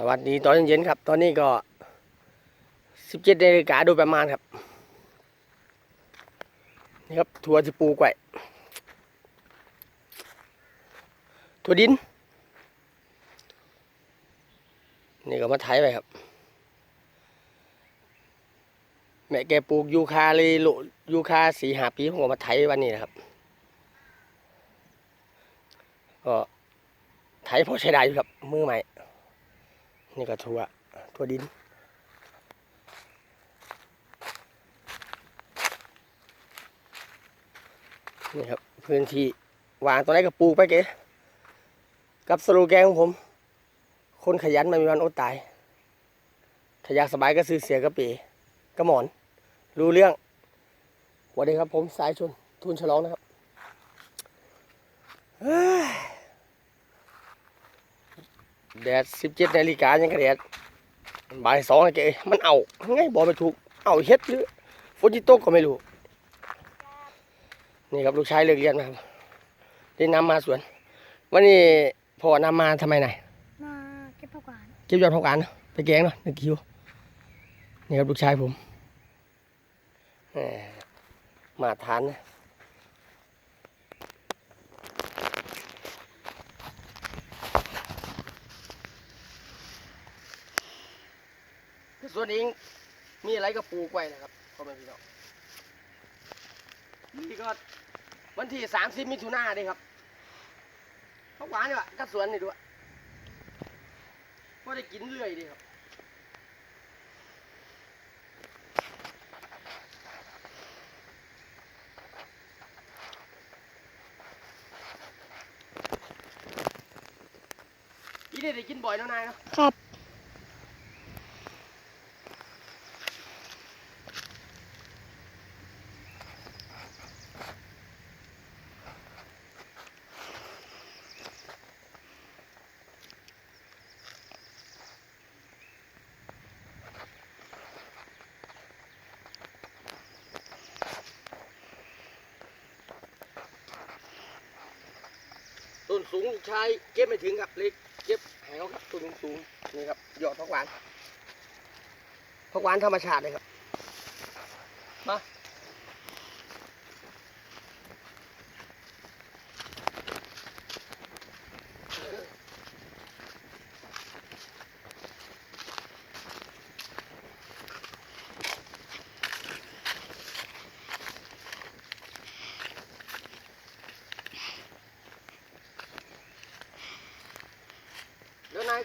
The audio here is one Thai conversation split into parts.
สวัสดีตอนเย็นครับ ตอนนี้ก็สิบเจ็ดนาฬิกาโดยประมาณครับ นี่ครับถั่วที่ปูกไว้ถั่วดิน นี่ก็มาไถไปครับ แม่แกปลูกยูคาเลยโลยูคาสีหาปีผมก็มาไถวันนี้นะครับ ก็ไถพอใช้ได้อยู่ครับมือใหม่ นี่ก็ถั่วถั่วดินนี่ครับพื้นที่วางตรงไหนก็ปลูกไปเก๋กับสโลแกนของผม คนขยันไม่มีวันอดตายถ้าอยากสบายก็ซื้อเสียกระปีกระหมอน รู้เรื่องสวัสดีครับผมสายชนทุนฉลองนะครับ แดดสิบเจ็ดนาฬิกายังกระแดดบ่ายสองแล้วเก๋มันเอาไงบอกไม่ถูก เอาเฮ็ดหรือฝนจิตกก็ไม่รู้ นี่ครับลูกชายเลิกเรียนมาครับได้นำมาสวน วันนี้พ่อนำมาทำไมไหนมาเก็บผักหวานเก็บยอดผักหวานเนอะไปแกงเนาะหนึ่งคิวนี่ครับลูกชายผมแหมมาทานนะ ส่วนเองมีอะไรก็ปลูกไว้นะครับพ่อแม่พี่น้องนี่ก็วันที่สามสิบมิถุนาเด้ครับผักหวานนี่วะกัดสวนนี่ด้วยพอได้กินเรื่อยดีครับอีนี่ได้กินบ่อยเนาะนายเนาะครับ ต้นสูงลูกชายเก็บไม่ถึงครับเล็กเก็บแหวครับต้นสูงนี่ครับยอดผักหวานผักหวานธรรมชาติเลยครับมา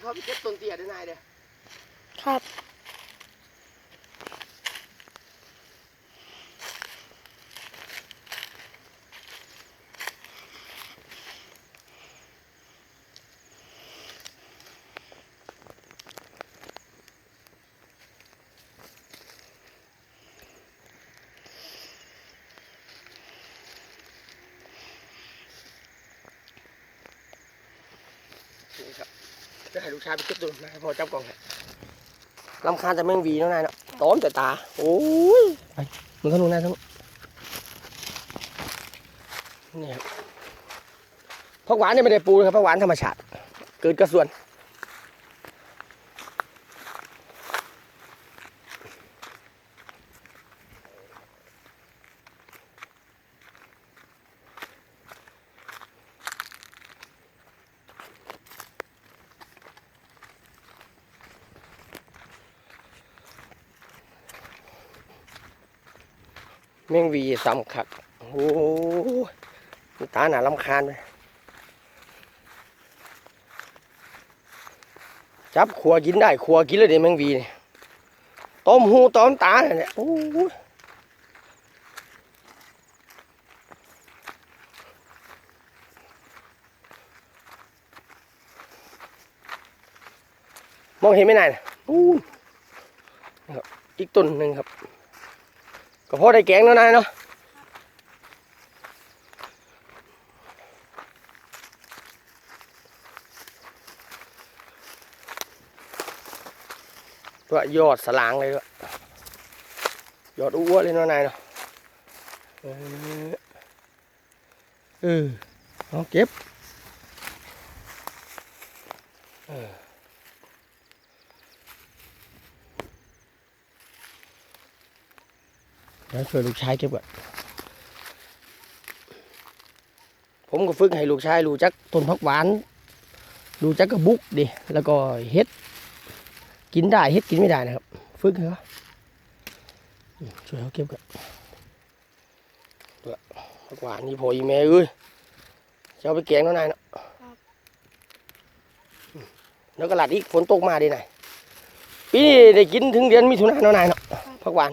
เดี๋ยวนายเขาไปเก็บต้นเตี้ยด้วยนายเด้อครับ จะให้ลูกชายไปเก็บตัวนาพอจับกล่องให้ลำคาญแต่แมงหวีเนาะนายเนาะต้อมแต่ตา โอ้ยไปมึงเข้าลงนายทั้งนี่ครับผักหวานเนี่ยไม่ได้ปูนะครับผักหวานธรรมชาติ เกิดกระส่วน แมงวีซ้ำคักโอ้ตาหนาลำคาญเลยจับขัวกินได้ขัวกินเลยเดี๋ยวแมงวีนี่ต้มหูต้มตาเนี่ยโอ้มองเห็นไม่นานนะอู้อีกต้นหนึ่งครับ ก็พอได้แกงแล้วนายเนาะตัวยอดสลางเลยด้วยยอดอ้วนเลยเนาะนายเนาะเออเอาเก็บเออ แล้วช่วยลูกชายเก็บก่อนผมก็ฝึกให้ลูกชายรู้จักต้นผักหวานรู้จักกระบุกดิแล้วก็เฮ็ด กินได้เฮ็ดกินไม่ได้นะครับ ฝึกให้เขาอืมช่วยเขาเก็บก่อนตัวผักหวานนี่พออีแม่เอ้ยจะเอาไปแกงแล้วนายเนาะอืมแล้วก็หลัดอีกฝนตกมาดินายปีนี้ได้กินถึงเดือนมิถุนายนแล้วนายเนาะผักหวาน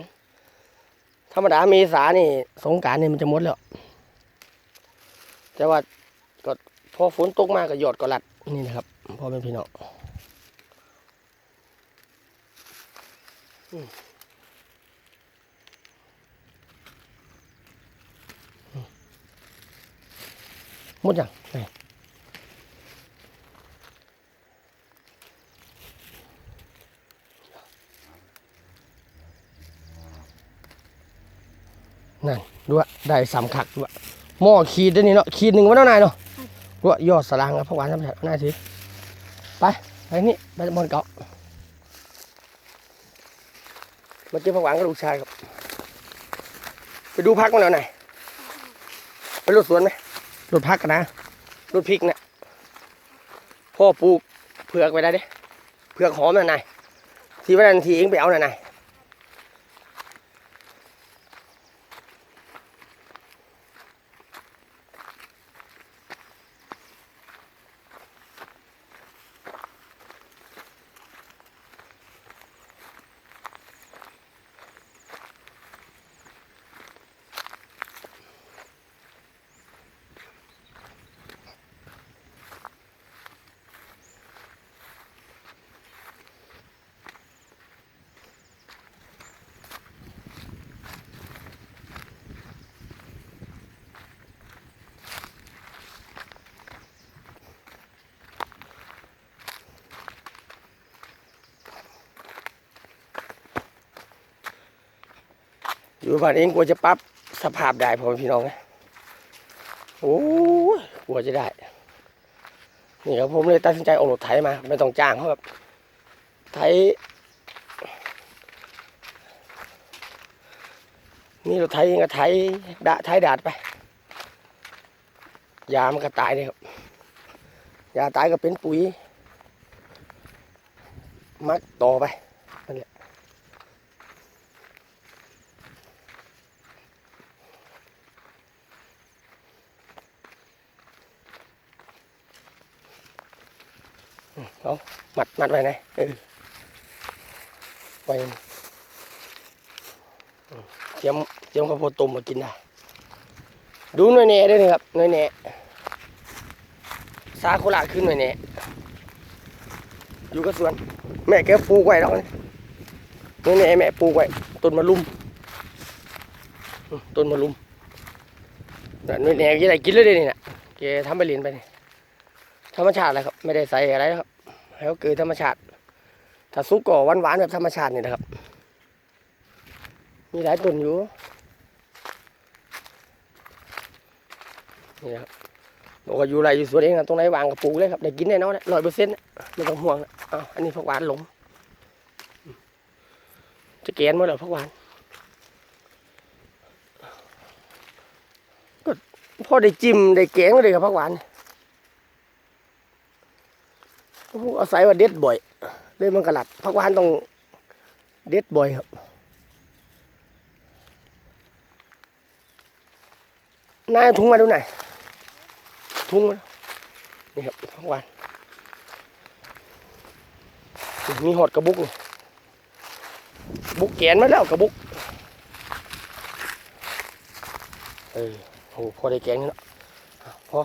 ธรรมดาเมษานี่ สงการนี่มันจะหมดแล้ว แต่ว่าก็พอฝนตกมากก็หยอดก็หลัดนี่นะครับพ่อเป็นพี่น้องอืมอืมหมดยังไหน ด้วยได้สามขักด้วยหม้อขีดเดี๋ยวนี้เนาะขีดหนึ่งวันเท่าไหร่เนาะด้วยยอดสลางครับพระหวานน้ำแข็งน่าทีไปไปนี่ไปบอลเกาะมาเจอพระหวานกับลูกชายครับ ไปดูพักมาแล้วไหนอยไปรถสวนไหมรถพักกันนะรถพริกเนี่ยพ่อปลูกเผือกไปได้ดิเผือกหอมน่ะนายที่วันนั้นทีเองไปเอาน่ะนาย อยู่บ้านเองกลัวจะปรับสภาพได้พอพี่น้องนะโอ้ยกลัวจะได้ นี่ครับผมเลยตัดสินใจเอารถไถมา ไม่ต้องจ้างเพราแบบไถนี่รถไถเองก็ไถดะไถดาดไป ยามันก็ตายเลยครับ ยาตายก็เป็นปุ๋ย มักต่อไป นั่นแหละ เอามัดมัดไว้ไหนเออไว้นี่อืมเตรียมเตรียมข้าวโพดต้มมากินได้ดูหน่อยแหน่ด้วยนะครับหน่อยแหน่ซาโคลาขึ้นหน่อยแหน่อยู่กับสวน แม่แกปลูกไว้แล้วนี่หน่อยแหน่แม่ปลูกไว้ต้นมะลุมต้นมะลุมน่ะหน่อยแหน่แกได้กินเลยเดะนี่น่ะแกทำไปเรียนไปธรรมชาติเลยครับ ไม่ได้ใส่อะไรครับ ให้เขาเกิดธรรมชาติ ถ้าซุปก็หวานๆแบบธรรมชาตินี่นะครับ มีหลายต้นอยู่ นี่ครับเราก็อยู่ไรอยู่สวนเองนะตรงไหนวางกับปลูกเลยครับได้กินแน่นอนร้อยเปอร์เซ็นต์ไม่ต้องห่วงนะอ้าวอันนี้ผักหวานหลง จะแกนหมดแล้วผักหวาน ก็พอได้จิ้มได้แกงเลยครับผักหวาน โอ้โหอาศัยว่าเด็ดบ่อย เลยมันกระหลัดพักวานต้องเด็ดบ่อยครับ นายถุงมาดูหน่อยถุงมานี่ครับพักวานมีหอดกระบุกนี่บุกแกนมาแล้วกระบุก เออโหพอได้แกงแล้วพอ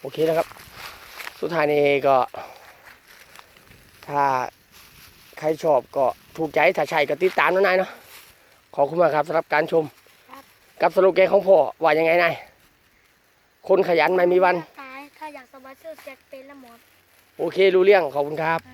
โอเคนะครับ สุดท้ายนี้ก็ ถ้าใครชอบก็ถูกใจถ้าใช่ก็ติดตามนะนายเนาะขอบคุณมากครับสำหรับการชม กับสโลแกนของพ่อว่ายังไงนายคนขยันไม่มีวัน ตาย ถ้าอยากสบายเสื้อแจ็คเป็นละหมด โอเครู้เรื่องขอบคุณครับครับ